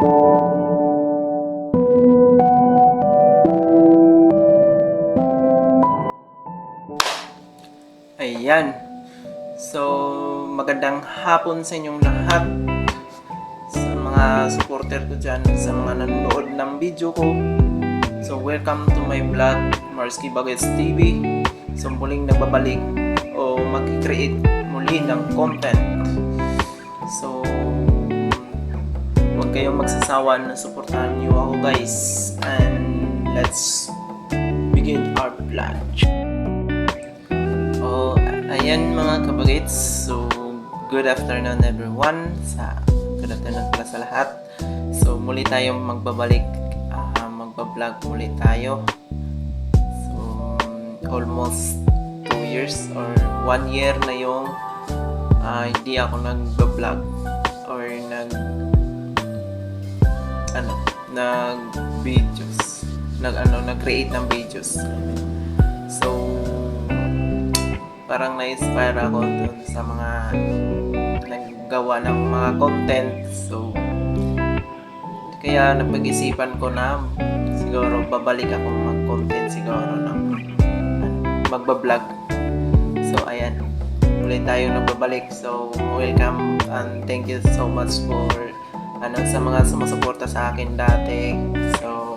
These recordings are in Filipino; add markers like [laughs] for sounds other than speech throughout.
Ayan. So, magandang hapon sa inyong lahat. Sa mga supporter ko dyan, sa mga nanonood ng video ko. So, welcome to my vlog, Marsky Bagets TV. So, muling nagbabalik o mag-create muli ng content. So, huwag kayong magsasawa na supportahan niyo ako guys. And let's begin our vlog. Oh, ayan mga kabagits. So, good afternoon everyone. Sa good afternoon pala sa lahat. So, muli tayong magbabalik. ah, magbablog muli tayo. So, almost 2 years or 1 year na yung ah, hindi ako nagbablog or nag ano, nag videos. Nag ano, nag-create ng videos. So, parang na-inspire ako dun sa mga naggawa ng mga content. So, kaya napag-isipan ko na siguro babalik ako mag-content siguro ng magbablog. So, ayan. Muli tayo nagbabalik. So, welcome and thank you so much for ano sa mga sumusuporta sa akin dati. So,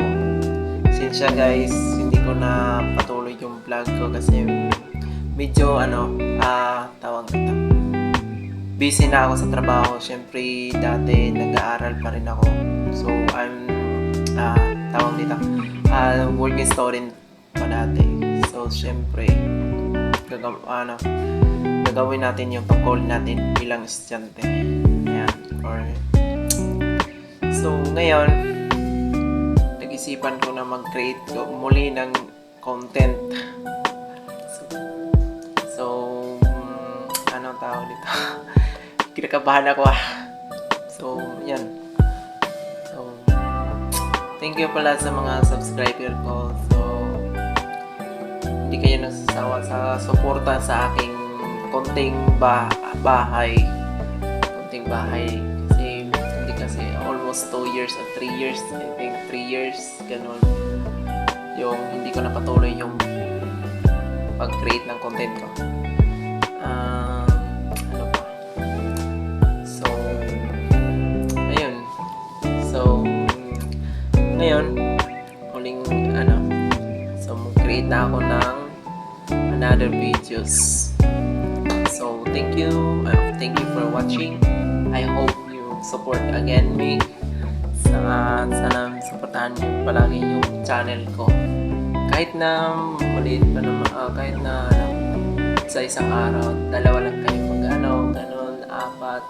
sinsya guys, hindi ko na patuloy yung vlog ko kasi medyo ano, ah, tawag ito. Busy na ako sa trabaho. Siyempre, dati nag-aaral pa rin ako. So, I'm, ah, tawag dito, ah, working student pa dati. So, siyempre, gagaw, ano, gagawin natin yung tungkol natin bilang estudyante. Ayan. Or, so, ngayon, nag-isipan ko na mag-create muli ng content. So, so mm, anong tawag dito? Kinakabahan [laughs] ako ah. So, yan. So, thank you pala sa mga subscriber ko. So, hindi kayo nagsasawa sa suporta sa aking konting bah bahay. Konting bahay. Almost 2 years or 3 years. I think 3 years. Ganun. Yung hindi ko napatuloy yung pag-create ng content ko. Ah, ano? So, ayun. So, ngayon, muling, ano, so, mag-create na ako ng another videos. So, thank you. Uh, thank you for watching. I hope support again me. Sa, sana supportahan niyo palagi yung channel ko. Kahit na maliit pa naman, ah, kahit na ano, sa isang araw, dalawa lang kayo mag ano, ganun, apat,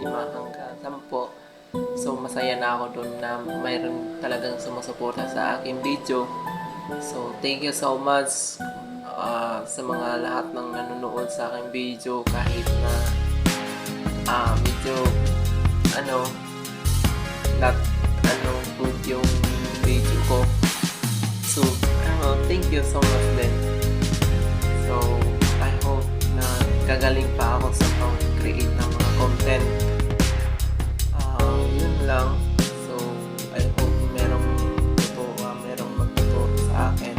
lima hanggang sampo. So, masaya na ako doon na mayroon talagang sumusuporta sa aking video. So, thank you so much ah, sa mga lahat ng nanonood sa aking video kahit na ah medyo ano not ano good yung video ko. So, ano, thank you so much din. So, I hope na gagaling pa ako sa pag-create ng mga content. Ah, yun lang. So, I hope merong ito, ah, merong magtuturo sa akin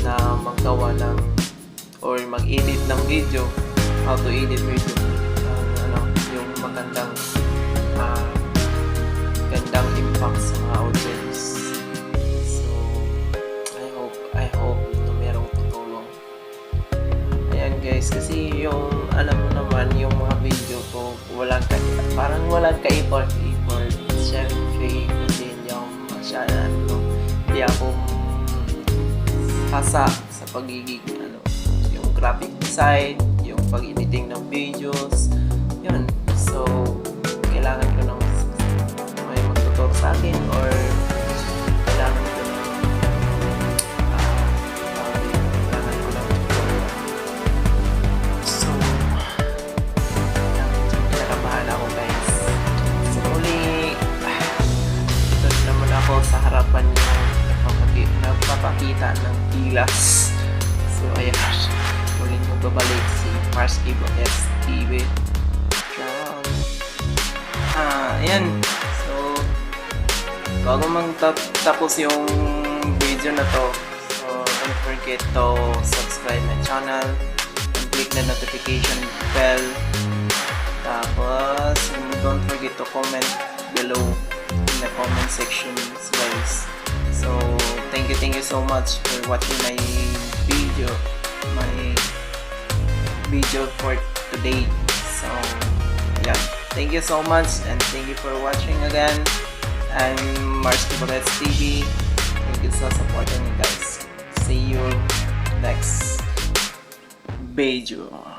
na magawa ng or mag-edit ng video how to edit video ang ano yung magandang I hope na merong tutulong. Ayan guys kasi yung alam mo naman yung mga video ko walang ka parang walang ka effort effort syempre kasi hindi ako masyado ano hindi ako hasa sa pagiging ano, yung graphic design, yung pag-editing ng videos, nagpapakita ng gilas. So, ayan. Muling magbabalik si Mars Ibo S TV. Ciao. Ah, ayan. So, bago magtapos yung video na to, so don't forget to subscribe my channel and click the notification bell. Tapos, don't forget to comment below in the comment section guys. So, thank you, thank you so much for watching my video, my video for today. So, yeah. Thank you so much and thank you for watching again. I'm Mars Tibolets TV. Thank you so supporting me guys. See you next video.